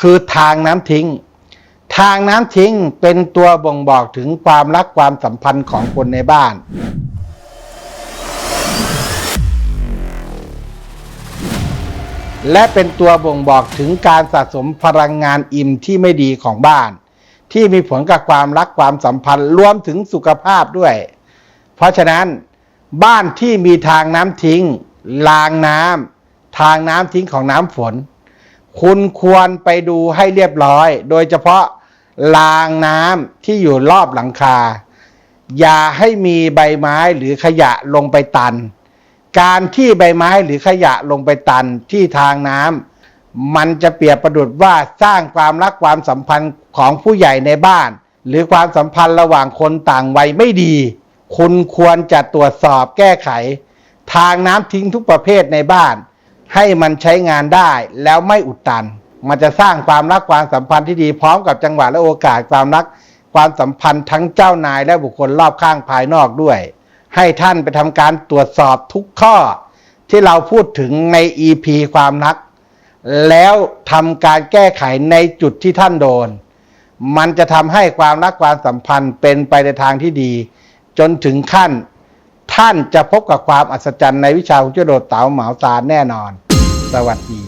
คือทางน้ำทิ้ง ทางน้ำทิ้งเป็นตัวบ่งบอกถึงความรักความสัมพันธ์ของคนในบ้าน และเป็นตัวบ่งบอกถึงการสะสมพลังงานอิ่มที่ไม่ดีของบ้าน ที่มีผลกับความรักความสัมพันธ์รวมถึงสุขภาพด้วย เพราะฉะนั้นบ้านที่มีทางน้ำทิ้งรางน้ำทางน้ำทิ้งของน้ำฝน คุณควรไปดูให้เรียบร้อย โดยเฉพาะรางน้ำที่อยู่รอบหลังคา อย่าให้มีใบไม้หรือขยะลงไปตัน การที่ใบไม้หรือขยะลงไปตันที่ทางน้ำมันจะเปรียบประดุดว่าสร้างความรักความสัมพันธ์ของผู้ใหญ่ในบ้าน หรือความสัมพันธ์ระหว่างคนต่างวัยไม่ดี คุณควรจะตรวจสอบแก้ไข ทางน้ำทิ้งทุกประเภทในบ้าน ให้มันใช้งานได้แล้วไม่อุดตัน มันจะสร้างความรักความสัมพันธ์ที่ดีพร้อมกับจังหวะและโอกาสความรักความสัมพันธ์ทั้งเจ้านายและบุคคลรอบข้างภายนอกด้วย ให้ท่านไปทำการตรวจสอบทุกข้อ ที่เราพูดถึงใน EP ความรัก แล้วทำการแก้ไขในจุดที่ท่านโดน มันจะทำให้ความรักความสัมพันธ์เป็นไปในทางที่ดี จนถึงขั้น ท่านจะพบกับความอัศจรรย์ในวิชาของเจ้าโดดเต๋าเหมาตาแน่นอน สวัสดี